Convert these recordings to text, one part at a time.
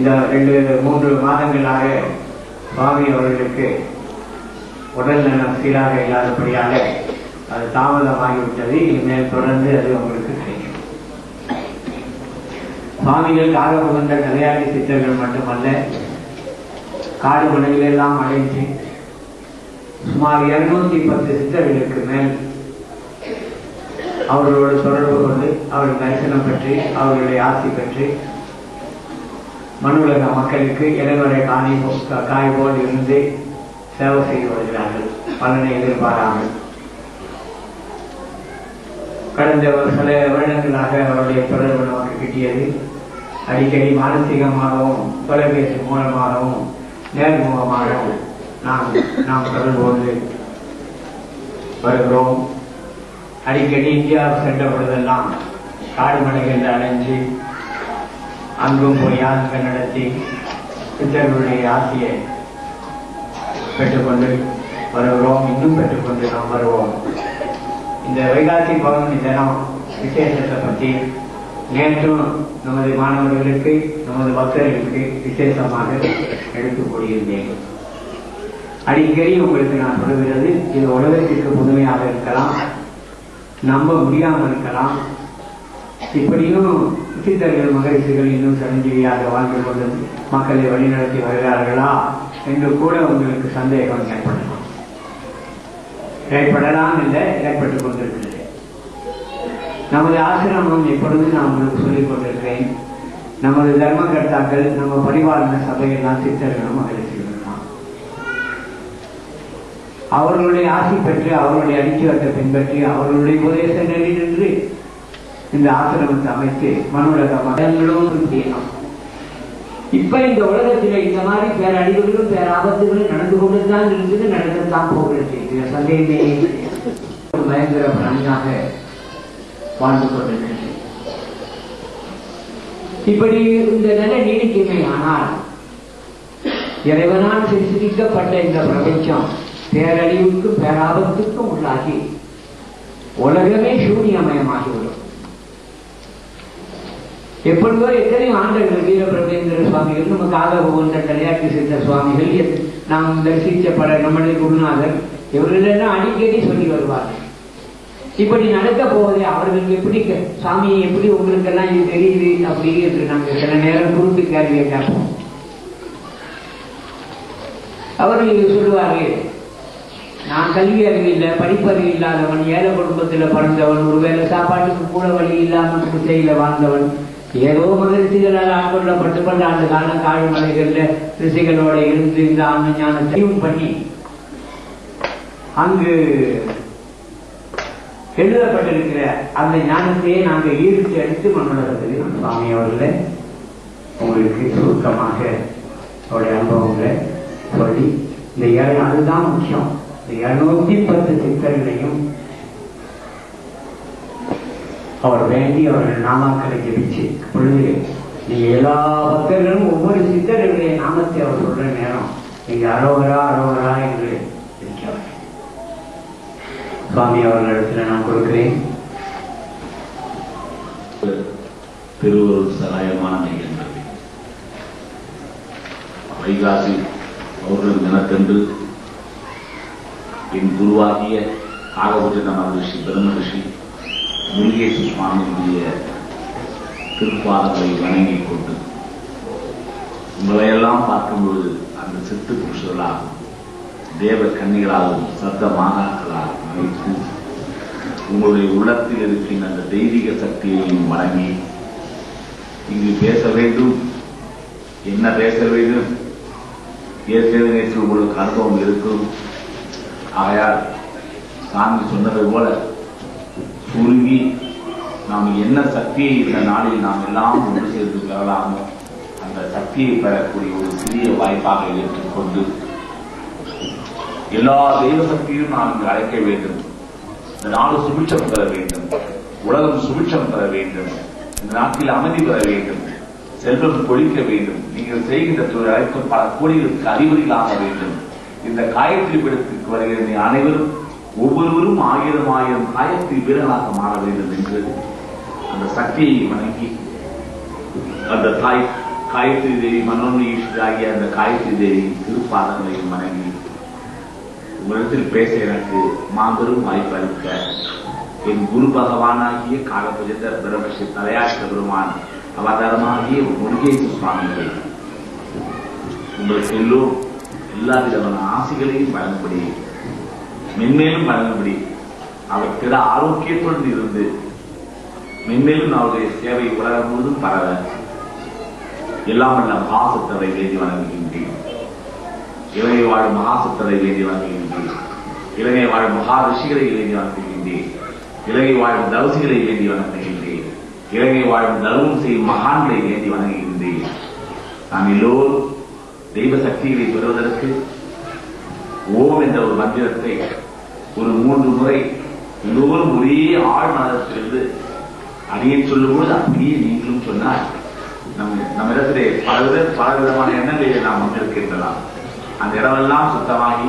இந்த ரெண்டு மூன்று மாதங்களாக சுவாமி அவர்களுக்கு உடல் நலம் சீராக இல்லாதபடியாக அது தாமதமாகிவிட்டது. இனிமேல் தொடர்ந்து அது உங்களுக்கு கிடைக்கும். சுவாமிகள் கால புகழ்ந்த சித்தர்கள் மட்டுமல்ல காடு மலையிலெல்லாம் அழைத்து சுமார் இருநூத்தி பத்து சித்தர்களுக்கு மேல் அவர்களோடு தொடர்பு கொண்டு அவர்கள் தரிசனம் பெற்று அவர்களுடைய ஆசி பெற்று மனுலக மக்களுக்கு இளைஞரை காணி காய் போல் இருந்து சேவை செய்து வருகிறார்கள். பலனை எதிர்பாராமல். கடந்த சில வருடங்களாக அவருடைய தொடர்பு நமக்கு கிட்டியது. அடிக்கடி மானசீகமாகவும் தொலைபேசி மூலமாகவும் நேர்முகமாகவும் நாம் நாம் தொடர்பு கொண்டு வருகிறோம். அடிக்கடி இந்தியா சென்ற பொழுதெல்லாம் காடு என்று அலைஞ்சு அங்கும் போய் நடத்தி சித்தர்களுடைய ஆசையை பெற்றுக்கொண்டு வருகிறோம். இன்னும் பெற்றுக்கொண்டு நாம் வருவோம். இந்த வைகாசி பௌர்ணமி தினம் விசேஷத்தை பற்றி நேற்றும் நமது மாணவர்களுக்கு நமது பக்தர்களுக்கு விசேஷமாக எடுத்துக் கூறியிருந்தேன். அடிக்கடி உங்களுக்கு நான் சொல்லுகிறது இது உலகத்திற்கு புதுமையாக இருக்கலாம் நம்ப முடியாமல் இருக்கலாம் இப்படியும் சித்தர்கள் மகிழ்ச்சிகள் இன்னும் சரஞ்சீவியாக வாழ்ந்து கொண்டு மக்களை வழிநடத்தி வருகிறார்களா என்று கூட உங்களுக்கு சந்தேகம் ஏற்படலாம். ஏற்படலாம் இல்லை ஏற்பட்டுக் கொண்டிருக்கிறது. நமது ஆசிரமம் எப்பொழுது நான் உங்களுக்கு சொல்லிக் கொண்டிருக்கிறேன் நமது தர்மகர்த்தாக்கள் நம்ம பரிவாரண சபையெல்லாம் சித்தர்களும் மகிழ்ச்சிகளும் தான் அவர்களுடைய ஆசி பெற்று அவர்களுடைய அடிச்சுவட்டை பின்பற்றி அவர்களுடைய உபதேச நெறி நின்று இந்த ஆசிரமத்தை அமைத்து மனுலக மதங்களும் செய்யலாம். இப்ப இந்த உலகத்துல இந்த மாதிரி பேரழிவுகளும் பேராபத்துகளும் நடந்து கொண்டுதான் இருக்குது நடந்துதான் போகிறது. இது சந்தேகமே பயங்கர பிராணியாக வாழ்ந்து கொண்டிருக்கிறது. இப்படி இந்த நிலை நீடிக்குமே ஆனால் இறைவனால் சிருஷ்டிக்கப்பட்ட இந்த பிரபஞ்சம் பேரழிவுக்கும் பேராபத்துக்கும் உள்ளாகி உலகமே சூனியமயமாகிவிடும். எப்பொழுதோ எத்தனையோ ஆண்டுகள் வீரபிரபேந்திர சுவாமிகள் நமக்கு ஆதரவு தலையாட்டி சித்த சுவாமிகள் நாம் தரிசித்த பல நம்மளே குருநாதர் இவர்களெல்லாம் அடிக்கடி சொல்லி வருவார்கள். இப்படி நடக்க போவதே அவர்களுக்கு எப்படி சாமி எப்படி உங்களுக்கெல்லாம் இது தெரியுது அப்படி என்று நாங்கள் சில நேரம் குறுக்கு கேள்வியை கேட்போம். அவர்கள் சொல்லுவார்கள் நான் கல்வி அறிவு இல்லை படிப்பறிவு இல்லாதவன் ஏழை குடும்பத்துல பிறந்தவன் ஒருவேளை சாப்பாட்டுக்கு கூட வழி இல்லாமல் குச்சையில வாழ்ந்தவன் ஏதோ மகிழ்ச்சிகளால் ஆட்கொள்ளப்பட்டு பல்லாண்டு காலம் காடு மலைகள்ல ரிஷிகளோட இருந்து இந்த ஆன்ம ஞானத்தையும் பண்ணி அங்கு எழுதப்பட்டிருக்கிற அந்த ஞானத்தையே நாங்கள் ஈர்த்து எடுத்து மன்னடத்தில் சுவாமி அவர்களை. உங்களுக்கு சுருக்கமாக அவருடைய அனுபவங்களை சொல்லி இந்த ஏழு அதுதான் முக்கியம். இந்த இருநூத்தி பத்து சித்தர்களையும் அவர் வேண்டி அவர்கள் நாமாக்களை ஜெபிச்சு பொழுது நீங்க எல்லா பக்தர்களும் ஒவ்வொரு சித்தர்களுடைய நாமத்தை அவர் சொல்ற நேரம் நீங்க அரோகரா அரோகரா என்று இருக்க சுவாமி அவர்களிடத்தில் நான் கொடுக்கிறேன். திருவருள் சகாயமான நிகழ்ந்தது வைகாசி அவர்கள் தினத்தன்று என் குருவாகிய காகபுஜன ரிஷி பிரம்ம ரிஷி முருகேசு சுவாமியுடைய திருப்பாதங்களை வணங்கிக் கொண்டு உங்களையெல்லாம் பார்க்கும்போது அந்த சித்து புருஷர்களாகவும் தேவ கண்ணிகளாகவும் சத்த மாணாக்களாகவும் அமைத்து உங்களுடைய உள்ளத்தில் இருக்கின்ற அந்த தெய்வீக சக்தியையும் வழங்கி இங்கு பேச வேண்டும். என்ன பேச வேண்டும்? ஏற்கனவே நேற்று உங்களுக்கு அனுபவம் இருக்கும். ஆகையால் சாமி சொன்னது போல சுருங்கி நாம் என்ன சக்தியை இந்த நாளில் நாம் எல்லாம் ஒன்று சேர்ந்து பெறலாமோ அந்த சக்தியை பெறக்கூடிய ஒரு சிறிய வாய்ப்பாக ஏற்றுக்கொண்டு எல்லா தெய்வ சக்தியும் நாம் இங்கு அழைக்க வேண்டும். இந்த நாடு சுபிட்சம் பெற வேண்டும். உலகம் சுபிட்சம் பெற வேண்டும். இந்த நாட்டில் அமைதி பெற வேண்டும். செல்வம் பொழிக்க வேண்டும். நீங்கள் செய்கின்ற தொழில் அழைக்கும் பல கோடிகளுக்கு அறிகுறிகளாக வேண்டும். இந்த காயத்ரி பீடத்திற்கு வருகிற அனைவரும் ஒவ்வொருவரும் ஆயிரம் ஆயிரம் காயத்ரி வீரர்களாக மாற வேண்டும் என்று அந்த சக்தியை வணங்கி அந்த தாய் காயத்ரி தேவி மனோன்மீஸ்வரி அந்த காயத்ரி தேவி திருப்பாதங்களையும் வணங்கி உங்களிடத்தில் பேச எனக்கு மாபெரும் வாய்ப்பு அளிக்க என் குரு பகவானாகிய காலபுஜந்த பிரம்மஸ்ரீ தலையாட்ட பெருமான் அவதாரமாகிய முருகேசு சுவாமிகள் உங்களுக்கு எல்லோரும் எல்லா விதமான ஆசைகளையும் வழங்கும்படி மென்மேலும் வழங்கும்படி அவர் திட ஆரோக்கியத்துடன் இருந்து மென்மேலும் அவருடைய சேவை உலகம் முழுவதும் பரவ எல்லாம் வல்ல மகாசத்தரை வேண்டி வழங்குகின்றேன் இலங்கை வாழும் மகாசத்தரை வேண்டி வழங்குகின்றேன் இலங்கை வாழும் மகா ரிஷிகளை வேண்டி வணங்குகின்றேன். இலங்கை வாழும் தவசிகளை வேண்டி வணங்குகின்றேன். இலங்கை வாழும் தர்மம் செய்யும் மகான்களை வேண்டி வணங்குகின்றேன். நாம் எல்லோரும் தெய்வ சக்திகளை பெறுவதற்கு ஓம் என்ற ஒரு மந்திரத்தை ஒரு மூன்று முறை எல்லோரும் ஒரே ஆழ் மனத்திலிருந்து அடியேன் சொல்லும்போது அப்படியே நீங்களும் சொன்னால் நம்ம நம்ம இடத்திலே பல வித பல விதமான எண்ணங்களில் நாம் வந்திருக்கின்றலாம். அந்த இடமெல்லாம் சுத்தமாகி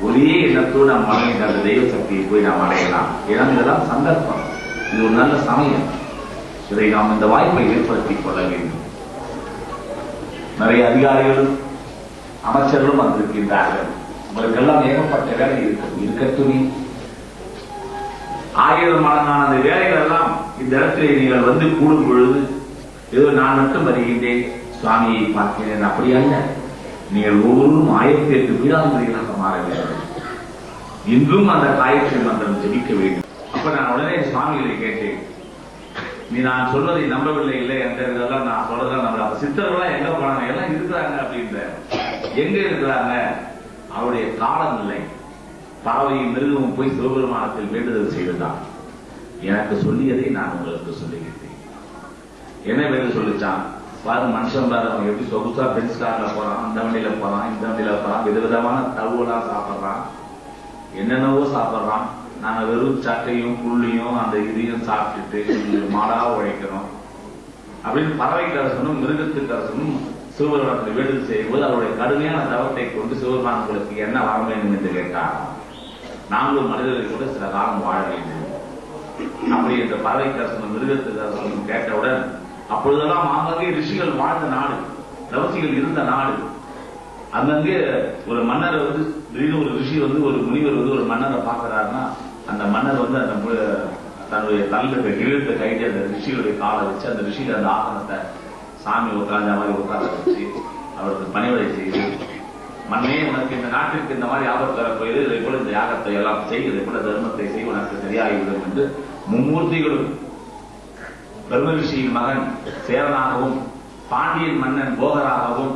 ஒரே எண்ணத்தோடு நாம் வணங்கின்ற அந்த தெய்வ சக்தியை போய் நாம் அடையலாம். ஏன்னா இதெல்லாம் சந்தர்ப்பம். இது ஒரு நல்ல சமயம். இதை நாம் இந்த வாய்ப்பை ஏற்படுத்திக் கொள்ள வேண்டும். நிறைய அதிகாரிகளும் அமைச்சர்களும் வந்திருக்கின்றார்கள். உங்களுக்கெல்லாம் ஏகப்பட்ட வேலை இருக்கும் இருக்கட்டுமே. ஆயிரம் மடங்கான அந்த வேலைகள் எல்லாம் இந்த இடத்திலே நீங்கள் வந்து கூடும் பொழுது ஏதோ நான் மட்டும் வருகின்றேன் சுவாமியை பார்க்கிறேன். அப்படி அல்ல. நீங்கள் ஒவ்வொருவரும் ஆயிரத்தி எட்டு வீராந்திரிகளாக மாற வேண்டும். இன்றும் அந்த காயத்ரி மந்திரம் ஜெபிக்க வேண்டும். அப்ப நான் உடனே சுவாமிகளை கேட்டேன். நீ நான் சொல்வதை நம்பவில்லை இல்லை என்ற இதெல்லாம் நான் சொல்றதெல்லாம் நம்பல. அப்ப சித்தர்கள்லாம் எங்க போனாங்க? எல்லாம் இருக்கிறாங்க அப்படின்ற எங்க இருக்கிறாங்க? அவருடைய காலநிலை இல்லை. பறவையும் மிருகமும் போய் சிவபெருமானத்தில் வேண்டுதல் செய்துதான் எனக்கு சொல்லியதை நான் உங்களுக்கு சொல்லுகின்றேன் என்ன வேண்டு சொல்லிச்சான்? பாரு மனுஷன் பாரு அவன் எப்படி சொகுசா பென்ஸ் கார்ல போறான் அந்த வண்டியில போறான் இந்த வண்டியில போறான் விதவிதமான தழுவெல்லாம் சாப்பிட்றான். என்னென்னவோ சாப்பிடுறான். நாங்க வெறும் சட்டையும் புள்ளியும் அந்த இதையும் சாப்பிட்டுட்டு மாடா உழைக்கிறோம். அப்படின்னு பறவைக்கு அரசனும் மிருகத்துக்கு அரசனும் சிவபெருமானத்தில் வேண்டுதல் செய்யும்போது அவருடைய கடுமையான தவத்தை கொண்டு சிவபெருமானங்களுக்கு என்ன வர வேண்டும் என்று கேட்டார். நாங்களும் மனிதர்கள் கூட சில காலம் வாழ வேண்டும். அப்படி என்ற பறவை தரிசனம் மிருகத்து தரிசனம் கேட்டவுடன் அப்பொழுதெல்லாம் ஆங்காங்கே ரிஷிகள் வாழ்ந்த நாடு தவசிகள் இருந்த நாடு. அங்கங்கே ஒரு மன்னரை வந்து திடீர்னு ஒரு ரிஷி வந்து ஒரு முனிவர் வந்து ஒரு மன்னரை பாக்குறாருன்னா அந்த மன்னர் வந்து அந்த தன்னுடைய தலையில கிழத்தை கைட்டு அந்த ரிஷியுடைய காலை வச்சு அந்த ரிஷியில அந்த ஆசனத்தை சாமி உட்கார்ந்த மாதிரி உட்கார வச்சு அவருக்கு பணிவிடை செய்து மண்ணே உனக்கு இந்த நாட்டிற்கு இந்த மாதிரி ஆபத்து வரப்போகுது இதை போல இந்த யாகத்தை எல்லாம் செய் இதை போல தர்மத்தை செய் உனக்கு சரியாகிவிடும் என்று மும்மூர்த்திகளும் பிரம்ம மகன் சேரனாகவும் பாண்டியன் மன்னன் போகராகவும்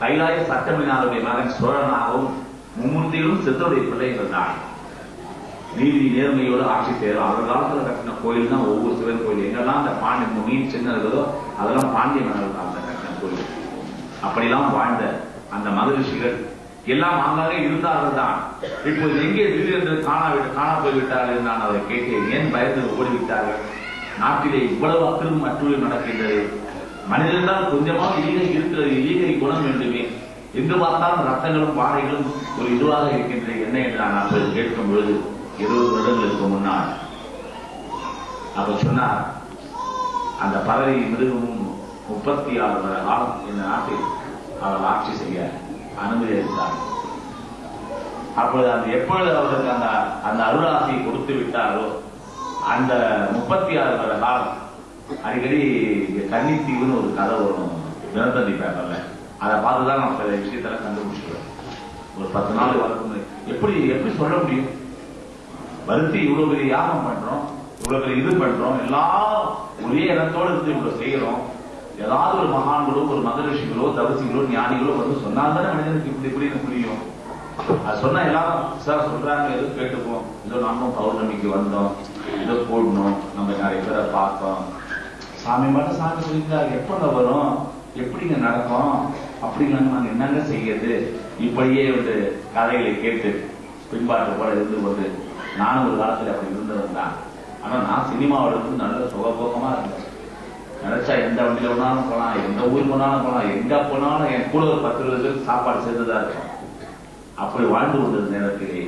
கைலாய சட்டமினாருடைய மகன் சோழனாகவும் மும்மூர்த்திகளும் சித்தருடைய பிள்ளைகள் தான். நீதி நேர்மையோடு ஆட்சி செய்யறோம் அந்த காலத்துல கட்டின கோயில் தான் ஒவ்வொரு சிவன் கோயில். எங்கெல்லாம் அந்த பாண்டிய மீன் சின்ன இருக்குதோ அதெல்லாம் பாண்டிய மன்னர் காலத்துல கட்டின கோயில். அப்படிலாம் வாழ்ந்த அந்த மகரிஷிகள் எல்லாம் ஆங்காங்கே இருந்தார்கள் தான். இப்போது எங்கே திடீரென்று காணா காணா போய்விட்டார்கள் என்று நான் அதை கேட்டேன். ஏன் பயந்து ஓடிவிட்டார்கள்? நாட்டிலே இவ்வளவு அக்கிரம் அட்டுழியம் நடக்கின்றது. மனிதனால் கொஞ்சமாக ஈகை இருக்கிறது. ஈகை குணம் வேண்டுமே. எங்கு பார்த்தாலும் ரத்தங்களும் பாறைகளும் ஒரு இதுவாக இருக்கின்றது என்ன என்று நான் அப்போது கேட்கும் பொழுது இருபது வருடங்களுக்கு முன்னால் அப்ப சொன்னார் அந்த பறவை மிருகமும் முப்பத்தி ஆறு வருட காலம் இந்த நாட்டில் அவர் ஆட்சி செய்ய அனுமதி அளித்தார். அப்பொழுது அந்த எப்பொழுது அவருக்கு அந்த அந்த அருளாசியை கொடுத்து விட்டாரோ அந்த முப்பத்தி ஆறு வருட காலம் அடிக்கடி கன்னித்தீவுன்னு ஒரு கதை வரும் தினத்தந்தி பேப்பர்ல. அதை பார்த்து தான் நம்ம சில விஷயத்தெல்லாம் கண்டுபிடிச்சிருக்கோம். ஒரு பத்து நாள் வரைக்கும் எப்படி எப்படி சொல்ல முடியும்? வருத்தி இவ்வளவு பெரிய யாகம் பண்றோம் இவ்வளவு பெரிய இது பண்றோம் எல்லா ஒரே இடத்தோட இருந்து இவ்வளவு செய்யறோம். ஏதாவது ஒரு மகான்களோ ஒரு மகரிஷிகளோ தவசிகளோ ஞானிகளோ வந்து சொன்னால்தானே மனிதனுக்கு இப்படி இப்படின்னு புரியும். அது சொன்னா எல்லாரும் சார் சொல்றாங்க எது கேட்டுப்போம். இதோ நாமும் பௌர்ணமிக்கு வந்தோம். இதோ போடணும். நம்ம நிறைய பேரை பார்த்தோம். சாமி மட்டும் சாமி சொல்லியிருந்தாரு எப்பங்க வரும்? எப்படிங்க நடக்கும்? அப்படிங்க நாங்க என்னங்க செய்யறது? இப்படியே வந்து கதைகளை கேட்டு பின்பாட்டு போல இருந்து கொண்டு நானும் ஒரு காலத்தில் அப்படி இருந்தவன் தான். ஆனா நான் சினிமாவோட இருந்து நல்ல சுகபோகமா இருந்தேன். நினைச்சா எந்த வண்டியில போனாலும் போலாம் எந்த ஊர் போனாலும் போலாம் எங்க போனாலும் என் கூட ஒரு பத்து இருபது பேருக்கு சாப்பாடு சேர்ந்துதான் இருக்கும். அப்படி வாழ்ந்து கொண்டிருந்த நேரத்திலே